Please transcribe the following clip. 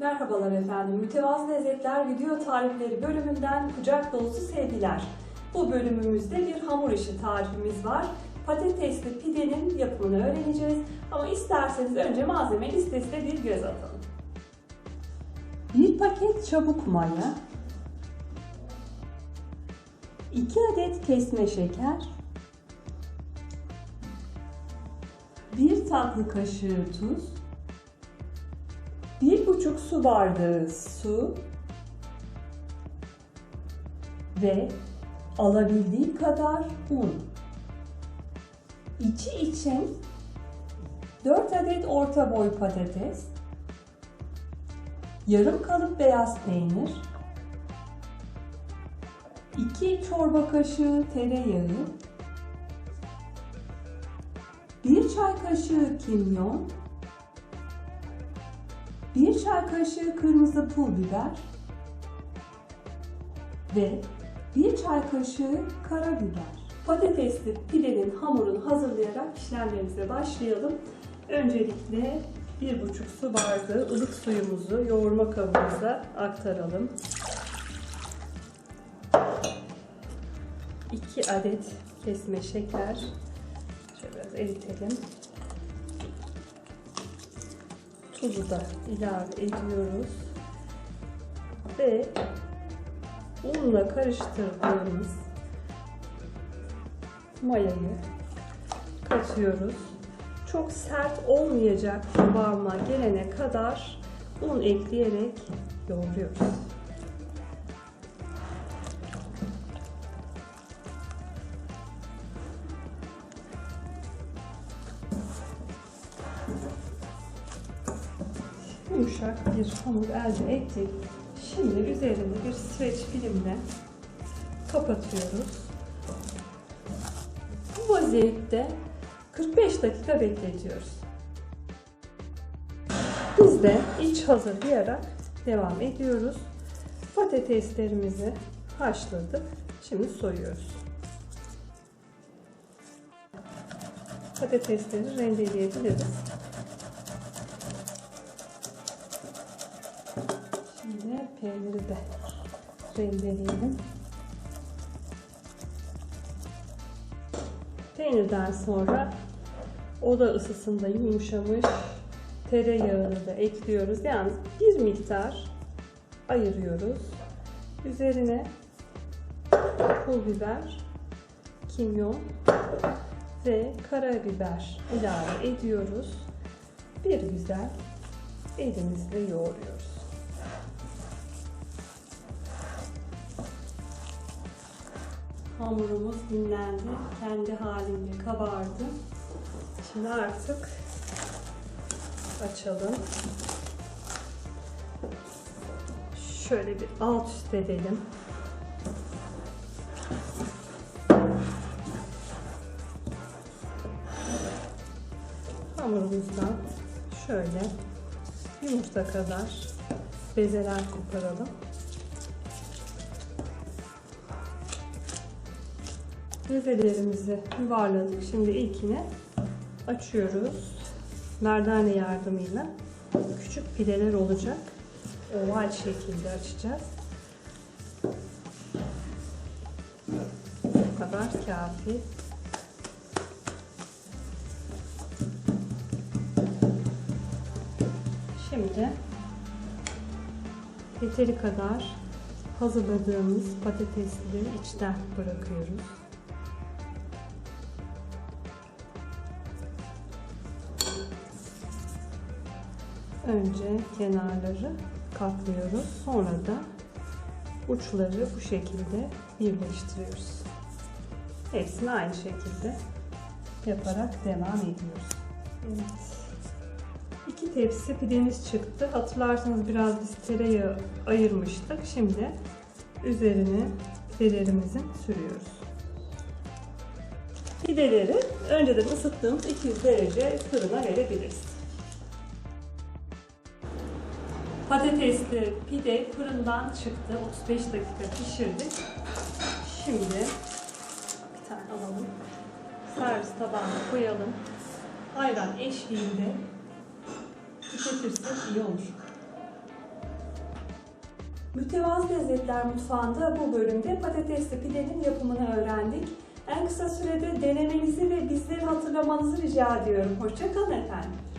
Merhabalar efendim. Mütevazı Lezzetler Video Tarifleri bölümünden kucak dolusu sevgiler. Bu bölümümüzde bir hamur işi tarifimiz var. Patatesli pidenin yapımını öğreneceğiz. Ama isterseniz önce malzeme listesine bir göz atalım. Bir paket çabuk maya, 2 adet kesme şeker, 1 tatlı kaşığı tuz, bir buçuk su bardağı su ve alabildiği kadar un. İçi için 4 adet orta boy patates, yarım kalıp beyaz peynir, 2 çorba kaşığı tereyağı, 1 çay kaşığı kimyon, 1 çay kaşığı kırmızı pul biber ve 1 çay kaşığı karabiber. Patatesli pidenin hamurunu hazırlayarak işlemlerimize başlayalım. Öncelikle 1,5 su bardağı ılık suyumuzu yoğurma kabımıza aktaralım. 2 adet kesme şeker. Şöyle biraz eritelim. Tuzu da ilave ediyoruz. Ve unla karıştırdığımız mayayı katıyoruz. Çok sert olmayacak kıvama gelene kadar un ekleyerek yoğuruyoruz. Yumuşak bir hamur elde ettik. Şimdi üzerine bir streç filmle kapatıyoruz. Bu vaziyette 45 dakika bekletiyoruz. Biz de iç hazırlayarak devam ediyoruz. Patateslerimizi haşladık. Şimdi soyuyoruz. Patatesleri rendeleyebiliriz. Peyniri de rendeleyelim. Peynirden sonra oda ısısında yumuşamış tereyağını da ekliyoruz. Yani bir miktar ayırıyoruz. Üzerine pul biber, kimyon ve karabiber ilave ediyoruz. Bir güzel elimizle yoğuruyoruz. Hamurumuz dinlendi. Kendi halinde kabardı. Şimdi artık açalım. Şöyle bir alt üst edelim. Hamurumuzdan şöyle yumurta kadar bezeler koparalım. Bezelerimizi yuvarladık. Şimdi ilkini açıyoruz. Merdane yardımıyla küçük pideler olacak. Oval şekilde açacağız. Bu kadar kafi. Şimdi yeteri kadar hazırladığımız patatesleri içten bırakıyoruz. Önce kenarları katlıyoruz. Sonra da uçları bu şekilde birleştiriyoruz. Hepsini aynı şekilde yaparak devam ediyoruz. Evet. İki tepsi pidemiz çıktı. Hatırlarsanız biraz biz tereyağı ayırmıştık. Şimdi üzerine pidelerimizin sürüyoruz. Pideleri önceden ısıttığımız 200 derece fırına verebiliriz. Patatesli pide fırından çıktı. 35 dakika pişirdik. Şimdi bir tane alalım. Servis tabağına koyalım. Ayran eşliğinde tüketirsek iyi olur. Mütevazı Lezzetler Mutfağı'nda bu bölümde patatesli pidenin yapımını öğrendik. En kısa sürede denemenizi ve bizleri hatırlamanızı rica ediyorum. Hoşçakalın efendim.